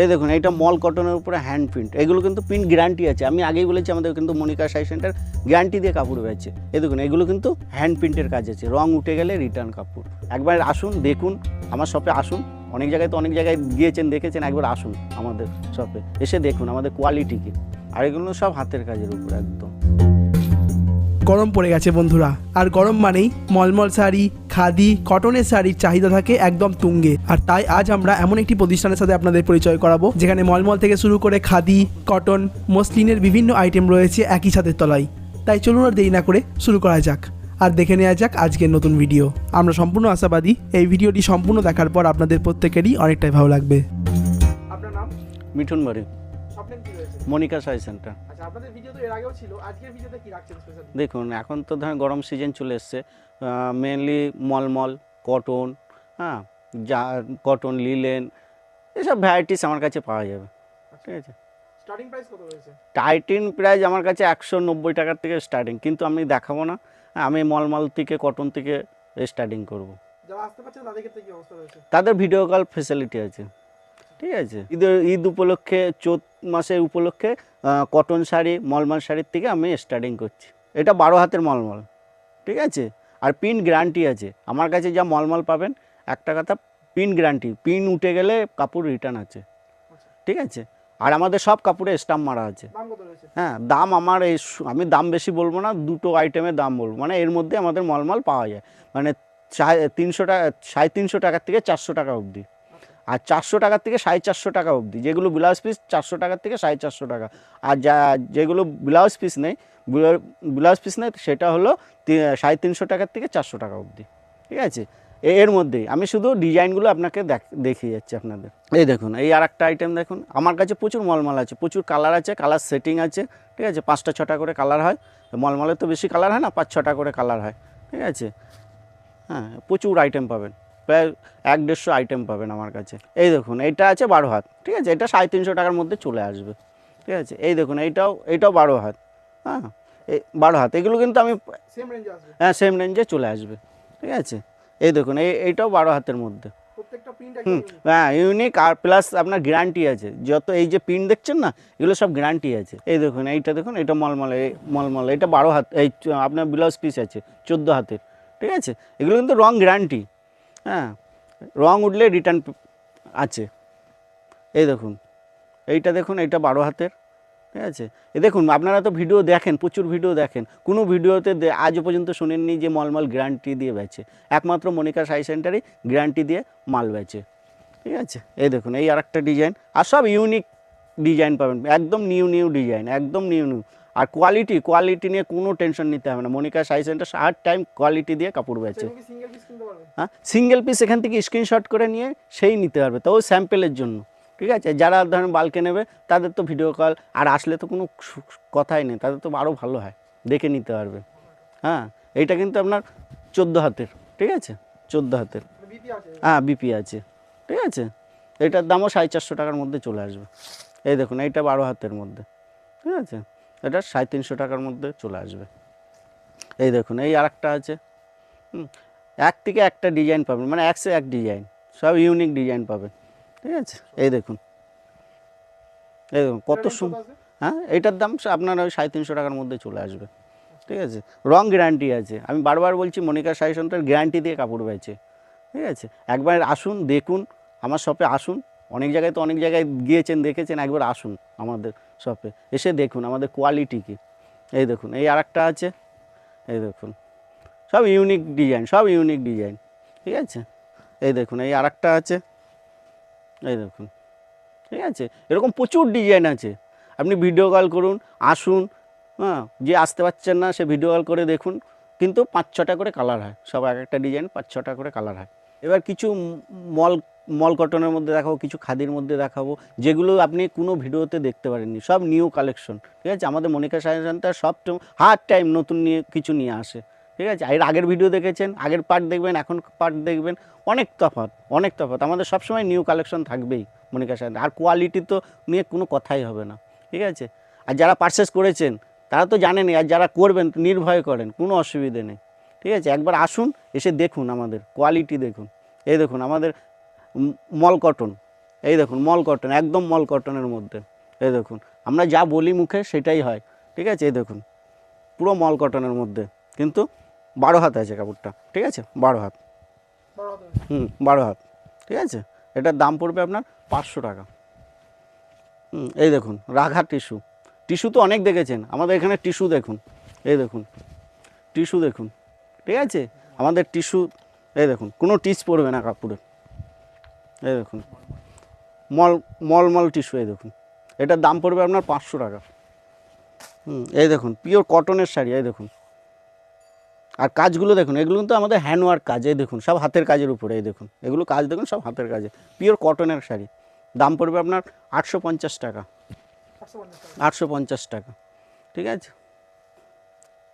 এই দেখুন এটা মল কটনের উপরে হ্যান্ড প্রিন্ট এগুলো কিন্তু প্রিন্ট গ্যারান্টি আছে। আমি আগেই বলেছি, আমাদের কিন্তু মনিকা সাই সেন্টার গ্যারান্টি দিয়ে কাপড় বেচে। এই দেখুন, এগুলো কিন্তু হ্যান্ড প্রিন্টের কাজ আছে। রং উঠে গেলে রিটার্ন কাপড়। একবার আসুন, দেখুন, আমার শপে আসুন। অনেক জায়গায় তো অনেক জায়গায় গিয়েছেন, দেখেছেন, একবার আসুন আমাদের শপে এসে দেখুন আমাদের কোয়ালিটি কি। আর এগুলো সব হাতের কাজের উপর একদম। গরম পড়ে গেছে বন্ধুরা। আর গরম মানেই মলমল শাড়ি খাদি কটনের শাড়ির চাহিদা থাকে একদম তুঙ্গে। আর তাই আজ আমরা এমন একটি প্রতিষ্ঠানের সাথে আপনাদের পরিচয় করাবো যেখানে মলমল থেকে শুরু করে খাদি কটন মসলিনের বিভিন্ন আইটেম রয়েছে একই ছাদের তলায়। তাই চলুন আর দেরি না করে শুরু করা যাক। আর দেখে নেওয়া যাক আজকের নতুন ভিডিও। আমরা সম্পূর্ণ আশাবাদী এই ভিডিওটি সম্পূর্ণ দেখার পর আপনাদের প্রত্যেকেরই অনেকটাই ভালো লাগবে। আপনার নাম? মিঠুন বাড়ি মনিকা সাই সেন্টার আচ্ছা দেখুন এখন তো ধরেন গরম সিজন চলে এসছে মেনলি মলমল কটন হ্যাঁ যা কটন লিলেন এসব ভ্যারাইটিস আমার কাছে পাওয়া যাবে ঠিক আছে? টাইটিন প্রাইস আমার কাছে একশো নব্বই টাকার থেকে স্টার্টিং কিন্তু আমি দেখাবো না হ্যাঁ, আমি মলমল থেকে কটন থেকে স্টার্টিং করব। তাদের ভিডিও কল ফেসিলিটি আছে। ঠিক আছে? ঈদের ঈদ উপলক্ষে চৈত মাসের উপলক্ষে কটন শাড়ি মলমল শাড়ির থেকে আমি স্টার্টিং করছি। এটা বারো হাতের মলমল ঠিক আছে? আর পিন গ্যারান্টি আছে। আমার কাছে যা মলমল পাবেন একটা কথা পিন গ্যারান্টি পিন উঠে গেলে কাপড় রিটার্ন আছে ঠিক আছে? আর আমাদের সব কাপড়ে স্টাম্প মারা আছে। হ্যাঁ দাম আমার এই আমি দাম বেশি বলব না দুটো আইটেমের দাম বলব। মানে এর মধ্যে আমাদের মলমল পাওয়া যায়। মানে সাড়ে তিনশো টাকা সাড়ে তিনশো টাকার থেকে চারশো টাকা অবধি। আর চারশো টাকার থেকে সাড়ে চারশো টাকা অবধি। যেগুলো ব্লাউজ পিস চারশো টাকার থেকে সাড়ে চারশো টাকা। আর যা, যেগুলো ব্লাউজ পিস নেই ব্লাউজ পিস নেই, সেটা হলো সাড়ে তিনশো টাকার থেকে চারশো টাকা অবধি। ঠিক আছে? এর মধ্যেই। আমি শুধু ডিজাইনগুলো আপনাকে দেখ- দেখিয়ে যাচ্ছি আপনাদের। এই দেখুন, এই আর একটা আইটেম দেখুন। আমার কাছে প্রচুর মলমল আছে, প্রচুর কালার আছে কালার সেটিং আছে, ঠিক আছে? পাঁচটা, ছটা করে কালার হয়। মলমলের তো বেশি কালার হয় না, পাঁচ, ছটা করে কালার হয়। ঠিক আছে? হ্যাঁ প্রচুর আইটেম পাবেন। প্রায় এক দেড়শো আইটেম পাবেন আমার কাছে। এই দেখুন এইটা আছে বারো হাত ঠিক আছে? এটা সাড়ে তিনশো টাকার মধ্যে চলে আসবে ঠিক আছে? এই দেখুন এইটাও এইটাও বারো হাত হ্যাঁ? এই বারো হাত এগুলো কিন্তু আমি সেম রেঞ্জে আসবে। হ্যাঁ সেম রেঞ্জে চলে আসবে ঠিক আছে? এই দেখুন এই এইটাও বারো হাতের মধ্যে। হুম হ্যাঁ ইউনিক আর প্লাস আপনার গ্যারান্টি আছে। যত এই যে পিন দেখছেন না এগুলো সব গ্যারান্টি আছে। এই দেখুন এইটা দেখুন এটা মলমলে এই মলমলে এটা বারো হাত এই আপনার ব্লাউজ পিস আছে চোদ্দ হাতের ঠিক আছে? এগুলো কিন্তু রং গ্যারান্টি হ্যাঁ রং উঠলে রিটার্ন আছে। এই দেখুন, এইটা দেখুন, এইটা বারো হাতের, ঠিক আছে? এ দেখুন, আপনারা তো ভিডিও দেখেন, প্রচুর ভিডিও দেখেন। কোনো ভিডিওতে আজও পর্যন্ত শোনেননি যে মলমল গ্যারান্টি দিয়ে বেচে। একমাত্র মনিকা সাই সেন্টারই গ্যারান্টি দিয়ে মাল বেচে। ঠিক আছে? এই দেখুন, এই আর ডিজাইন আর সব ইউনিক ডিজাইন পাবেন। একদম নিউ নিউ ডিজাইন একদম নিউ নিউ আর কোয়ালিটি কোয়ালিটি নিয়ে কোনো টেনশন নিতে হবে না। মনিকা সাই সেন্টার হার টাইম কোয়ালিটি দিয়ে কাপড় বেচে। হ্যাঁ? সিঙ্গেল পিস এখান থেকে স্ক্রিনশট করে নিয়ে সেই নিতে পারবে। তো স্যাম্পেলের জন্য। ঠিক আছে? যারা ধরেন বালকে নেবে তাদের তো ভিডিও কল আর আসলে তো কোনো কথাই নেই। তাদের তো আরও ভালো হয়। দেখে নিতে পারবে। হ্যাঁ? এইটা কিন্তু আপনার চোদ্দ হাতের। ঠিক আছে? চোদ্দ হাতের। হ্যাঁ বিপি আছে। ঠিক আছে? এটার দামও সাড়ে চারশো টাকার মধ্যে চলে আসবে। এই দেখুন এইটা বারো হাতের মধ্যে। ঠিক আছে? এটা সাড়ে তিনশো টাকার মধ্যে চলে আসবে। এই দেখুন এই আর একটা আছে। হুম, এক থেকে একটা ডিজাইন পাবেন মানে একশো এক ডিজাইন সব ইউনিক ডিজাইন পাবেন ঠিক আছে? এই দেখুন এই দেখুন কত সুন্দর হ্যাঁ এইটার দাম আপনার ওই সাড়ে তিনশো টাকার মধ্যে চলে আসবে ঠিক আছে? রং গ্যারান্টি আছে। আমি বারবার বলছি মনিকা সাই সেন্টার গ্যারান্টি দিয়ে কাপড় বেচে ঠিক আছে? একবার আসুন দেখুন আমার শপে আসুন অনেক জায়গায় তো অনেক জায়গায় গিয়েছেন দেখেছেন একবার আসুন আমাদের। শপে এসে দেখুন আমাদের কোয়ালিটি কী। এই দেখুন, এই আর একটা আছে। এই দেখুন, সব ইউনিক ডিজাইন সব ইউনিক ডিজাইন ঠিক আছে? এই দেখুন, এই আর একটা আছে। এই দেখুন, ঠিক আছে? এরকম প্রচুর ডিজাইন আছে। আপনি ভিডিও কল করুন, আসুন হ্যাঁ? যে আসতে পারছেন না, সে ভিডিও কল করে দেখুন। কিন্তু পাঁচ ছটা করে কালার হয়। সব এক একটা ডিজাইন পাঁচ ছটা করে কালার হয়। এবার কিছু মল মল কটনের মধ্যে দেখাবো, কিছু খাদির মধ্যে দেখাবো, যেগুলো আপনি কোনো ভিডিওতে দেখতে পারেননি, সব নিউ কালেকশন ঠিক আছে? আমাদের মনিকা সেন্টার সব হার টাইম নতুন নিয়ে কিছু নিয়ে আসে, ঠিক আছে? এর আগের ভিডিও দেখেছেন, আগের পার্ট দেখবেন, এখন পার্ট দেখবেন, অনেক তফাৎ অনেক তফাৎ। আমাদের সবসময় নিউ কালেকশন থাকবেই মনিকা সাহেব আর কোয়ালিটি তো নিয়ে কোনো কথাই হবে না, ঠিক আছে? আর যারা পারচেস করেছেন, তারা তো জানেনই, আর যারা করবেন, নির্ভয় করেন, কোনো অসুবিধে নেই, ঠিক আছে? একবার আসুন, এসে দেখুন আমাদের কোয়ালিটি দেখুন। এই দেখুন, আমাদের মল কটন। এই দেখুন, মল কটন, একদম মল কটনের মধ্যে। এই দেখুন, আমরা যা বলি মুখে সেটাই হয়। ঠিক আছে? এই দেখুন, পুরো মল কটনের মধ্যে। কিন্তু বারো হাত আছে কাপড়টা। ঠিক আছে? বারো হাত। হুম, বারো হাত। ঠিক আছে? এটার দাম পড়বে আপনার পাঁচশো টাকা। হুম, এই দেখুন, রাঘা টিস্যু। টিস্যু তো অনেক দেখেছেন। আমাদের এখানে টিস্যু দেখুন। এই দেখুন, টিস্যু দেখুন। ঠিক আছে? আমাদের টিস্যু, এই দেখুন, কোনো টিচ পড়বে না কাপড়ে। এই দেখুন। মল মল মল টিস্যু, এই দেখুন। এটার দাম পড়বে আপনার পাঁচশো টাকা। হুম, এই দেখুন পিওর কটনের শাড়ি, এই দেখুন। আর কাজগুলো দেখুন, এগুলো কিন্তু আমাদের হ্যান্ডওয়ার্ক কাজ, এই দেখুন, সব হাতের কাজের উপরে, এই দেখুন। এগুলো কাজ দেখুন, সব হাতের কাজে। পিওর কটনের শাড়ি। দাম পড়বে আপনার আটশো পঞ্চাশ টাকা। আটশো পঞ্চাশ টাকা। ঠিক আছে?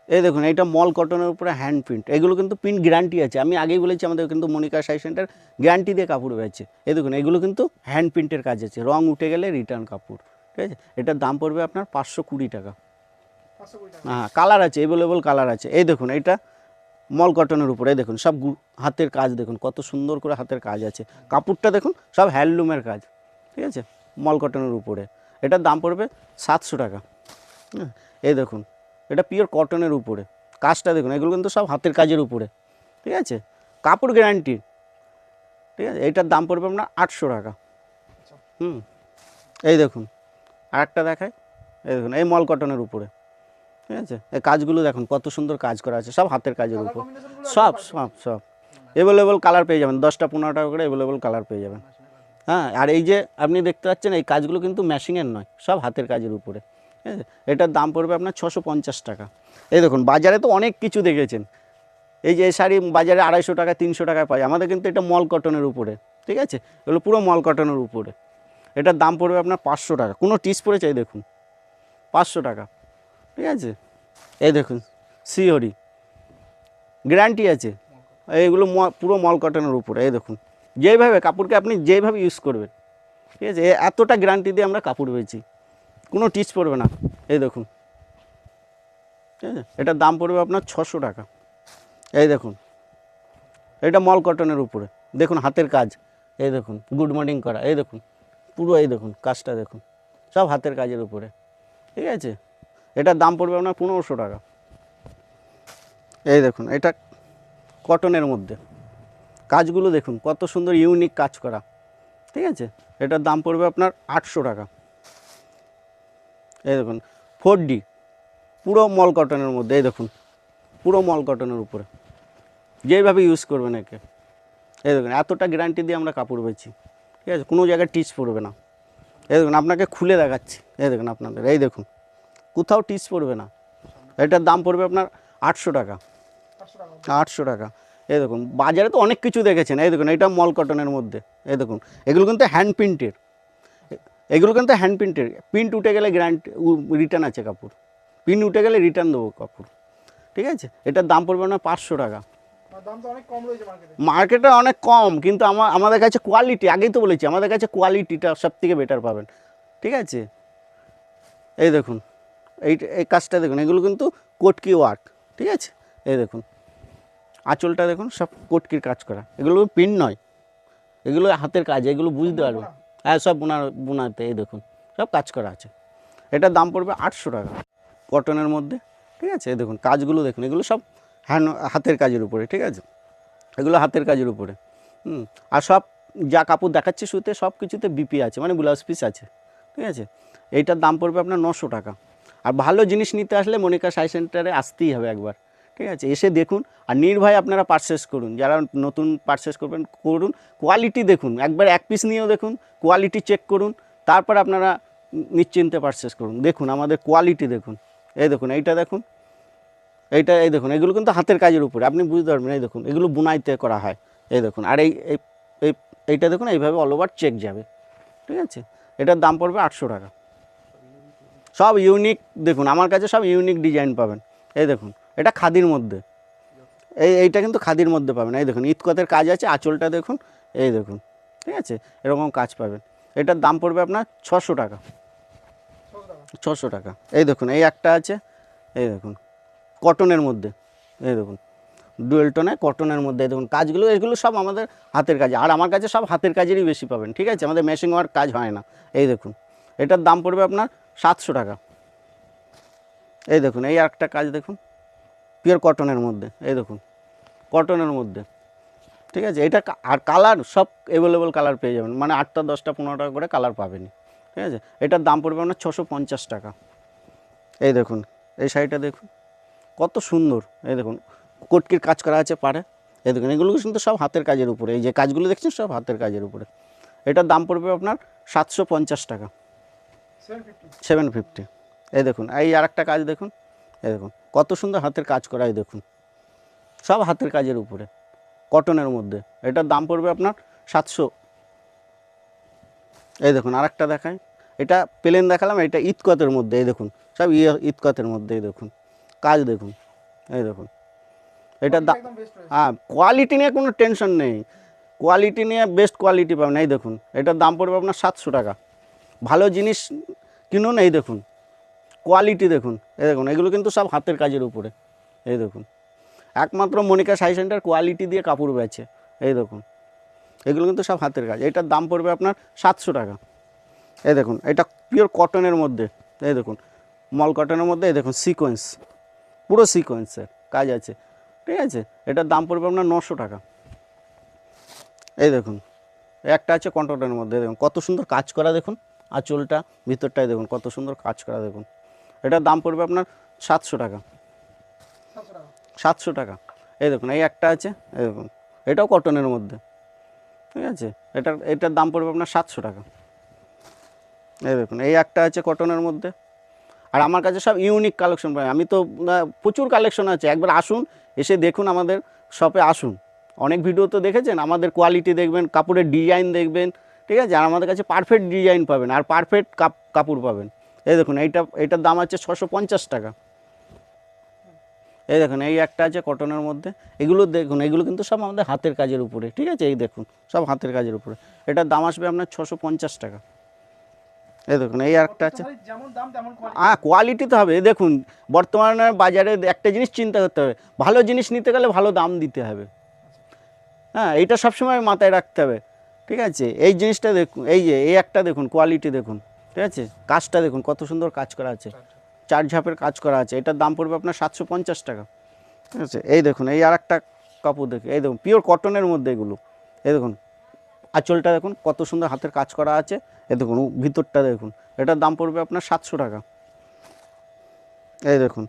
এই দেখুন এইটা মল কটনের উপরে হ্যান্ড প্রিন্ট এগুলো কিন্তু প্রিন্ট গ্যারান্টি আছে। আমি আগেই বলেছি আমাদের কিন্তু মনিকা সাই সেন্টার গ্যারান্টি দিয়ে কাপড় বেচছে এই দেখুন এগুলো কিন্তু হ্যান্ড প্রিন্টের কাজ আছে। রং উঠে গেলে রিটার্ন কাপড় ঠিক আছে? এটার দাম পড়বে আপনার পাঁচশো কুড়ি টাকা। হ্যাঁ কালার আছে অ্যাভেলেবল কালার আছে। এই দেখুন এটা মল কটনের উপরে। এই দেখুন সব হাতের কাজ দেখুন কত সুন্দর করে হাতের কাজ আছে। কাপড়টা দেখুন সব হ্যান্ডলুমের কাজ ঠিক আছে? মল কটনের উপরে। এটার দাম পড়বে সাতশো টাকা। হ্যাঁ এই দেখুন এটা পিওর কটনের উপরে। কাজটা দেখুন, এগুলো কিন্তু সব হাতের কাজের উপরে। ঠিক আছে? কাপড় গ্যারান্টি ঠিক আছে? এইটার দাম পড়বে আপনার আটশো টাকা। হুম। এই দেখুন আর একটা দেখায় এই দেখুন, এই মল কটনের উপরে। ঠিক আছে? এই কাজগুলো দেখুন, কত সুন্দর কাজ করা আছে, সব হাতের কাজের উপর। সব সব সব। অ্যাভেলেবল কালার পেয়ে যাবেন, দশটা পনেরো টাকা করে অ্যাভেলেবল কালার পেয়ে যাবেন। হ্যাঁ আর এই যে আপনি দেখতে পাচ্ছেন, এই কাজগুলো কিন্তু ম্যাশিংয়ের নয়, সব হাতের কাজের উপরে। ঠিক আছে এটার দাম পড়বে আপনার ছশো পঞ্চাশ টাকা। এই দেখুন, বাজারে তো অনেক কিছু দেখেছেন। এই যে শাড়ি বাজারে আড়াইশো টাকা, তিনশো টাকায় পাই আমাদের কিন্তু এটা মল কটনের উপরে, ঠিক আছে? এগুলো পুরো মল কটনের উপরে। এটার দাম পড়বে আপনার পাঁচশো টাকা। কোনো টিস পরে চাই দেখুন, পাঁচশো টাকা, ঠিক আছে? এই দেখুন, সিওরি। গ্যারান্টি আছে। এইগুলো পুরো মল কটনের উপরে, এই দেখুন। যেইভাবে, কাপড়কে আপনি যেইভাবে ইউজ করবেন, ঠিক আছে? এতটা গ্যারান্টি দিয়ে আমরা কাপড় পেয়েছি কোনো টিচ পড়বে না। এই দেখুন। ঠিক আছে এটার দাম পড়বে আপনার ছশো টাকা। এই দেখুন। এটা মল কটনের উপরে। দেখুন হাতের কাজ। এই দেখুন গুড মর্নিং করা। এই দেখুন, পুরো এই দেখুন, কাজটা দেখুন। সব হাতের কাজের উপরে। ঠিক আছে? এটার দাম পড়বে আপনার পনেরোশো টাকা। এই দেখুন, এটা কটনের মধ্যে। কাজগুলো দেখুন, কত সুন্দর ইউনিক কাজ করা। ঠিক আছে? এটার দাম পড়বে আপনার আটশো টাকা। এই দেখুন ফোর ডি পুরো মল কটনের মধ্যে, এই দেখুন, পুরো মল কটনের উপরে। যেইভাবে ইউজ করবেন একে। এই দেখুন, এতটা গ্যারান্টি দিয়ে আমরা কাপড় বেচি। ঠিক আছে, কোনো জায়গায় টিচ পড়বে না। এই দেখুন, আপনাকে খুলে দেখাচ্ছি। এই দেখুন আপনাদের, এই দেখুন, কোথাও টিচ পড়বে না। এটার দাম পড়বে আপনার আটশো টাকা। আটশো টাকা। এই দেখুন, বাজারে তো অনেক কিছু দেখেছেন। এই দেখুন এটা মল কটনের মধ্যে। এই দেখুন, এগুলো কিন্তু হ্যান্ড প্রিন্টের এগুলো কিন্তু হ্যান্ড প্রিন্টের প্রিন্ট উঠে গেলে গ্যারান্টি রিটার্ন আছে কাপড়। প্রিন্ট উঠে গেলে রিটার্ন দেবো কাপড়। ঠিক আছে? এটার দাম পড়বে না পাঁচশো টাকা। দাম তো অনেক কম রয়েছে মার্কেটে মার্কেটে অনেক কম কিন্তু আমার আমাদের কাছে কোয়ালিটি আগেই তো বলেছি আমাদের কাছে কোয়ালিটিটা সব থেকে বেটার পাবেন। ঠিক আছে? এই দেখুন এই এই কাজটা দেখুন এগুলো কিন্তু কোটকি ওয়ার্ক ঠিক আছে? এই দেখুন আঁচলটা দেখুন সব কোটকির কাজ করা। এগুলো পিন নয়। এগুলো হাতের কাজ এগুলো বুঝতে পারবেন। হ্যাঁ সব বোনা, বোনাতে, এই দেখুন, সব কাজ করা আছে। এটার দাম পড়বে আটশো টাকা কটনের মধ্যে, ঠিক আছে? দেখুন, কাজগুলো দেখুন, এগুলো সব হ্যান্ড হাতের কাজের উপরে, ঠিক আছে? এগুলো হাতের কাজের উপরে, হুম? আর সব যা কাপড় দেখাচ্ছে শুতে, সব কিছুতে বিপি আছে মানে ব্লাউজ পিস আছে, ঠিক আছে? এইটার দাম পড়বে আপনার নশো টাকা। আর ভালো জিনিস নিতে আসলে মনিকা সাই সেন্টারে আসতেই হবে একবার। ঠিক আছে, এসে দেখুন। আর নির্ভয় আপনারা পারচেস করুন, যারা নতুন পারচেস করবেন, করুন। কোয়ালিটি দেখুন, একবার এক পিস নিয়েও দেখুন কোয়ালিটি চেক করুন, তারপর আপনারা নিশ্চিন্তে পারচেস করুন। দেখুন, আমাদের কোয়ালিটি দেখুন। এই দেখুন, এইটা দেখুন। এইটা, এই দেখুন, এগুলো কিন্তু হাতের কাজের উপরে, আপনি বুঝতে পারবেন, এই দেখুন, এগুলো বুনাইতে করা হয়। এই দেখুন, আর এই, এই- এই, এইটা দেখুন, এইভাবে অল ওভার চেক যাবে। ঠিক আছে? এটার দাম পড়বে আটশো টাকা। সব ইউনিক দেখুন, আমার কাছে সব ইউনিক ডিজাইন পাবেন। এই দেখুন এটা খাদির মধ্যে। এই, এইটা কিন্তু খাদির মধ্যে পাবেন। এই দেখুন, ইতকতের কাজ আছে, আঁচলটা দেখুন, এই দেখুন, ঠিক আছে? এরকম কাজ পাবেন। এটার দাম পড়বে আপনার ছশো টাকা। ছশো টাকা। এই দেখুন, এই একটা আছে, এই দেখুন, কটনের মধ্যে, এই দেখুন, ডুয়েল টোনে কটনের মধ্যে দেখুন, কাজগুলো, এগুলো সব আমাদের হাতের কাজ। আর আমার কাছে সব হাতের কাজেরই বেশি পাবেন, ঠিক আছে? আমাদের মেশিন ওয়ার কাজ হয় না। এই দেখুন, এটার দাম পড়বে আপনার সাতশো টাকা। এই দেখুন, এই একটা কাজ দেখুন পিওর কটনের মধ্যে এই দেখুন কটনের মধ্যে ঠিক আছে? এটা আর কালার সব অ্যাভেলেবল কালার পেয়ে যাবেন মানে আটটা দশটা পনেরো টাকা করে কালার পাবেন ঠিক আছে? এটার দাম পড়বে আপনার ছশো পঞ্চাশ টাকা। এই দেখুন এই শাড়িটা দেখুন কত সুন্দর এই দেখুন কটকির কাজ করা আছে পারে এই দেখুন এগুলো কিন্তু সব হাতের কাজের উপরে এই যে কাজগুলো দেখছেন সব হাতের কাজের উপরে। এটার দাম পড়বে আপনার সাতশো পঞ্চাশ টাকা সেভেন ফিফটি এই দেখুন এই আর একটা কাজ দেখুন এই দেখুন কত সুন্দর হাতের কাজ করা এই দেখুন। সব হাতের কাজের উপরে। কটনের মধ্যে। এটার দাম পড়বে আপনার সাতশো। এই দেখুন আর একটা দেখাই। এটা প্লেন দেখালাম এটা ইতকতের মধ্যে? এই দেখুন সব ইয়ে ইতকতের মধ্যে এই দেখুন। কাজ দেখুন এই দেখুন। এটা দাম হ্যাঁ কোয়ালিটি নিয়ে কোনো টেনশন নেই। কোয়ালিটি নিয়ে বেস্ট কোয়ালিটি পাবেন। এই দেখুন এটার দাম পড়বে আপনার সাতশো টাকা। ভালো জিনিস কিনুন এই দেখুন। কোয়ালিটি দেখুন। এই দেখুন, এগুলো কিন্তু সব হাতের কাজের উপরে। এই দেখুন। একমাত্র মনিকা সাই সেন্টার কোয়ালিটি দিয়ে কাপড় বেচে। এই দেখুন। এগুলো কিন্তু সব হাতের কাজ। এটার দাম পড়বে আপনার সাতশো টাকা। এই দেখুন, এটা পিওর কটনের মধ্যে। এই দেখুন মল কটনের মধ্যে, এই দেখুন সিকোয়েন্স পুরো সিকোয়েন্সের কাজ আছে। ঠিক আছে? এটার দাম পড়বে আপনার নশো টাকা। এই দেখুন, একটা আছে কটনের মধ্যে। দেখুন, কত সুন্দর কাজ করা দেখুন। আঁচলটা, ভিতরটায় দেখুন, কত সুন্দর কাজ করা দেখুন। এটার দাম পড়বে আপনার সাতশো টাকা। সাতশো টাকা। এই দেখুন, এই একটা আছে, এই দেখুন, এটাও কটনের মধ্যে। ঠিক আছে? এটার এটার দাম পড়বে আপনার সাতশো টাকা। এই দেখুন, এই একটা আছে কটনের মধ্যে। আর আমার কাছে সব ইউনিক কালেকশন পাই আমি তো প্রচুর কালেকশন আছে। একবার আসুন, এসে দেখুন আমাদের শপে আসুন। অনেক ভিডিও তো দেখেছেন? আমাদের কোয়ালিটি দেখবেন, কাপড়ের ডিজাইন দেখবেন, ঠিক আছে? আর আমাদের কাছে পারফেক্ট ডিজাইন পাবেন, আর পারফেক্ট কাপ, কাপড় পাবেন। এই দেখুন এইটা এইটার দাম আছে ছশো পঞ্চাশ টাকা। এই দেখুন এই একটা আছে কটনের মধ্যে। এগুলো দেখুন এগুলো কিন্তু সব আমাদের হাতের কাজের উপরে ঠিক আছে? এই দেখুন সব হাতের কাজের উপরে। এটার দাম আসবে আপনার ছশো পঞ্চাশ টাকা। এই দেখুন এই একটা আছে। যেমন দাম হ্যাঁ কোয়ালিটি তো হবে। দেখুন বর্তমানে বাজারে একটা জিনিস চিন্তা করতে হবে। ভালো জিনিস নিতে গেলে ভালো দাম দিতে হবে। হ্যাঁ এইটা সবসময় মাথায় রাখতে হবে। ঠিক আছে? এই জিনিসটা দেখুন এই যে এই একটা দেখুন কোয়ালিটি দেখুন। ঠিক আছে? কাজটা দেখুন, কত সুন্দর কাজ করা আছে। চার ঝাপের কাজ করা আছে। এটার দাম পড়বে আপনার সাতশো পঞ্চাশ টাকা। ঠিক আছে? এই দেখুন, এই আর একটা কাপড় দেখুন এই দেখুন পিওর কটনের মধ্যে এগুলো। এই দেখুন, আঁচলটা দেখুন, কত সুন্দর হাতের কাজ করা আছে। এই দেখুন, ভিতরটা দেখুন, এটার দাম পড়বে আপনার সাতশো টাকা। এই দেখুন,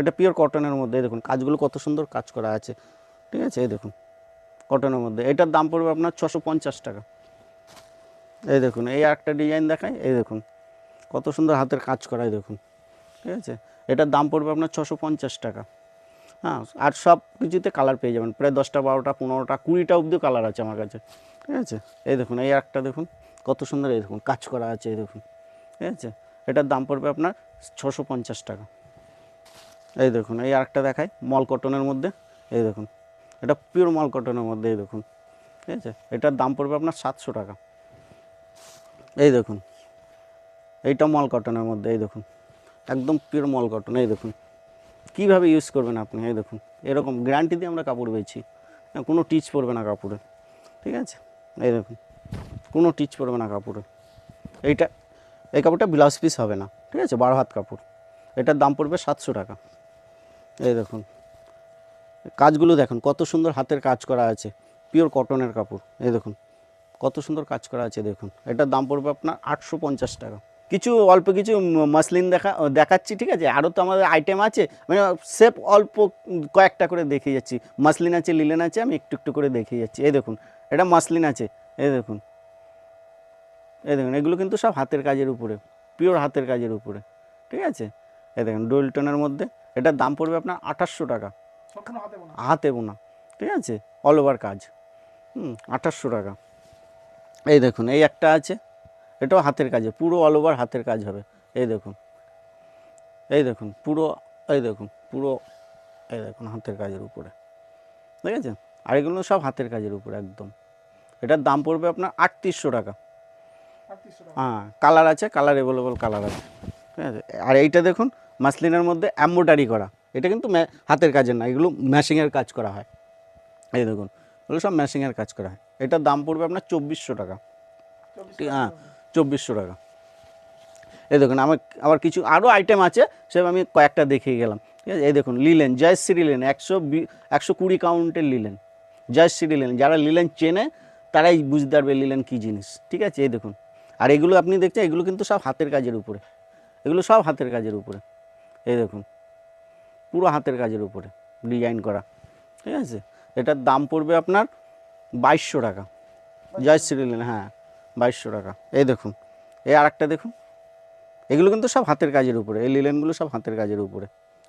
এটা পিওর কটনের মধ্যে, এই দেখুন, কাজগুলো কত সুন্দর কাজ করা আছে। ঠিক আছে? এই দেখুন কটনের মধ্যে, এটার দাম পড়বে আপনার ছশো টাকা। এই দেখুন, এই একটা ডিজাইন দেখায় এই দেখুন, কত সুন্দর হাতের কাজ করায় দেখুন, ঠিক আছে? এটার দাম পড়বে আপনার ছশো পঞ্চাশ টাকা। হ্যাঁ আর সব কিছুতে কালার পেয়ে যাবেন, প্রায় দশটা, বারোটা, পনেরোটা, কুড়িটা অবধি কালার আছে আমার কাছে, ঠিক আছে? এই দেখুন, এই একটা দেখুন, কত সুন্দর, এই দেখুন, কাজ করা আছে, এই দেখুন, ঠিক আছে? এটার দাম পড়বে আপনার ছশো পঞ্চাশ টাকা। এই দেখুন, এই আরেকটা দেখায় মল কটনের মধ্যে, এই দেখুন, এটা পিওর মল কটনের মধ্যে, এই দেখুন, ঠিক আছে? এটার দাম পড়বে আপনার সাতশো টাকা। এই দেখুন। এইটা মল কটনের মধ্যে এই দেখুন। একদম পিওর মল কটন এই দেখুন। কীভাবে ইউজ করবেন আপনি? এই দেখুন। এরকম গ্যারান্টি দিয়ে আমরা কাপড় বেছি হ্যাঁ, কোনো টিচ পড়বে না কাপড়ে। ঠিক আছে? এই দেখুন। কোনো টিচ পড়বে না কাপড়ে। এইটা এই কাপড়টা ব্লাউজ পিস হবে না। ঠিক আছে? বারো হাত কাপড়। এটার দাম পড়বে সাতশো টাকা। এই দেখুন। কাজগুলো দেখুন কত সুন্দর হাতের কাজ করা আছে। পিওর কটনের কাপড়। এই দেখুন। কত সুন্দর কাজ করা আছে দেখুন। এটার দাম পড়বে আপনার আটশো পঞ্চাশ টাকা। কিছু অল্প কিছু মাসলিন দেখা দেখাচ্ছি ঠিক আছে? আরও তো আমাদের আইটেম আছে। মানে সেপ অল্প কয়েকটা করে দেখিয়ে যাচ্ছি। মাসলিন আছে লিলেন আছে আমি একটু একটু করে দেখিয়ে যাচ্ছি। এই দেখুন এটা মাসলিন আছে। এই দেখুন। এই দেখুন এগুলো কিন্তু সব হাতের কাজের উপরে পিওর হাতের কাজের উপরে ঠিক আছে? এই দেখুন ডোলটনের মধ্যে এটার দাম পড়বে আপনার আঠাশশো টাকা। হাতে বোনা। ঠিক আছে? অল ওভার কাজ। হুম আঠাশশো টাকা। এই দেখুন এই একটা আছে এটাও হাতের কাজে পুরো অল ওভার হাতের কাজ হবে। এই দেখুন এই দেখুন পুরো এই দেখুন পুরো এই দেখুন হাতের কাজের উপরে। ঠিক আছে? আর এগুলো সব হাতের কাজের উপরে একদম। এটার দাম পড়বে আপনার আটত্রিশশো টাকা। হ্যাঁ কালার আছে কালার অ্যাভেলেবল কালার আছে। ঠিক আছে? আর এইটা দেখুন মাসলিনের মধ্যে এম্বোডারি করা। এটা কিন্তু হাতের কাজের না এগুলো ম্যাশিংয়ের কাজ করা হয়। এই দেখুন এগুলো সব ম্যাশিংয়ের কাজ করা হয়। এটার দাম পড়বে আপনার চব্বিশশো টাকা। ঠিক হ্যাঁ চব্বিশশো টাকা। এই দেখুন আমার আবার কিছু আরও আইটেম আছে সব আমি কয়েকটা দেখিয়ে গেলাম। ঠিক আছে? এই দেখুন লিলেন জয়শ্রী লিলেন একশো বি একশো কুড়ি কাউন্টের লিলেন জয়শ্রী লিলেন যারা লিলেন চেনে তারাই বুঝতে পারবে লিলেন কী জিনিস। ঠিক আছে? এই দেখুন। আর এগুলো আপনি দেখছেন এগুলো কিন্তু সব হাতের কাজের উপরে। এগুলো সব হাতের কাজের উপরে। এই দেখুন পুরো হাতের কাজের উপরে ডিজাইন করা। ঠিক আছে? এটার দাম পড়বে আপনার বাইশশো টাকা। জয়শ্রী লিলেন হ্যাঁ বাইশশো টাকা। এই দেখুন, এই আর একটা দেখুন। এগুলো কিন্তু সব হাতের কাজের উপরে, এই লিলেনগুলো সব হাতের কাজের উপরে।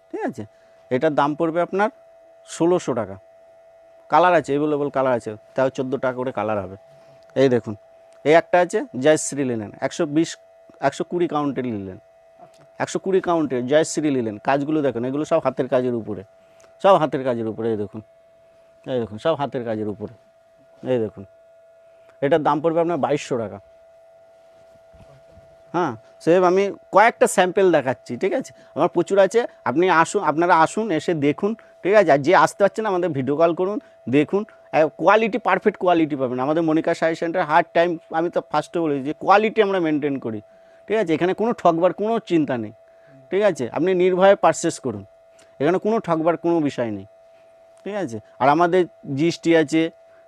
ঠিক আছে? এটার দাম পড়বে আপনার ষোলোশো টাকা। কালার আছে এভেলেবল কালার আছে, তাও চোদ্দ টাকা করে কালার হবে। এই দেখুন, এই একটা আছে জয়শ্রী লিলেন একশো বিশ, একশো কুড়ি কাউন্টের লিলেন। একশো কুড়ি কাউন্টের জয়শ্রী লিলেন কাজগুলো দেখুন, এগুলো সব হাতের কাজের উপরে। সব হাতের কাজের উপরে, এই দেখুন। এই দেখুন, সব হাতের কাজের উপরে। এই দেখুন। এটার দাম পড়বে আপনার বাইশশো টাকা। হ্যাঁ সেভ আমি কয়েকটা স্যাম্পেল দেখাচ্ছি, ঠিক আছে? আমার প্রচুর আছে। আপনি আসুন, আপনারা আসুন, এসে দেখুন, ঠিক আছে? আর যে আসতে পারছেন আমাদের ভিডিও কল করুন, দেখুন। কোয়ালিটি পারফেক্ট কোয়ালিটি পাবেন। আমাদের মনিকা সাই সেন্টার হার্ড টাইম আমি তো ফার্স্টে বলেছি যে কোয়ালিটি আমরা মেনটেন করি, ঠিক আছে? এখানে কোনো ঠকবার, কোনো চিন্তা নেই, ঠিক আছে? আপনি নির্ভয়ে পারচেস করুন। এখানে কোনো ঠকবার, কোনো বিষয় নেই, ঠিক আছে? আর আমাদের জিএসটি আছে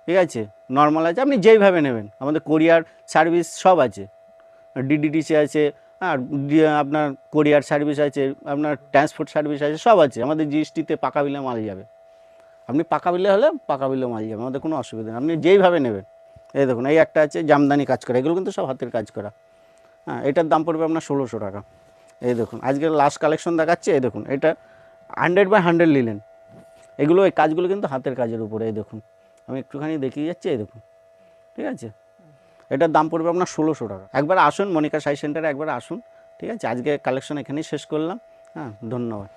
ঠিক আছে? নর্মাল আছে, আপনি যেইভাবে নেবেন। আমাদের কোরিয়ার সার্ভিস সব আছে। ডিডিটিসি আছে, আর আপনার কোরিয়ার সার্ভিস আছে, আপনার ট্রান্সপোর্ট সার্ভিস আছে, সব আছে। আমাদের জিএসটিতে পাকা বিলে মাল যাবে। আপনি পাকা বিলে হলে পাকা বিলে মাল যাবে, আমাদের কোনো অসুবিধা নেই। আপনি যেইভাবে নেবেন, এই দেখুন, এই একটা আছে, জামদানি কাজ করা, এগুলো কিন্তু সব হাতের কাজ করা। হ্যাঁ এটার দাম পড়বে আপনার ষোলোশো টাকা। এই দেখুন, আজকের লাস্ট কালেকশন দেখাচ্ছে, এই দেখুন, এটা হান্ড্রেড বাই হান্ড্রেড নিলেন। এগুলো, এই কাজগুলো কিন্তু হাতের কাজের উপরে, এই দেখুন। আমি একটুখানি দেখিয়ে যাচ্ছি দেখুন। ঠিক আছে? এটার দাম পড়বে আপনার ষোলোশো টাকা। একবার আসুন, মনিকা সাই সেন্টারে একবার আসুন। ঠিক আছে? আজকে কালেকশন এখানেই শেষ করলাম। হ্যাঁ ধন্যবাদ।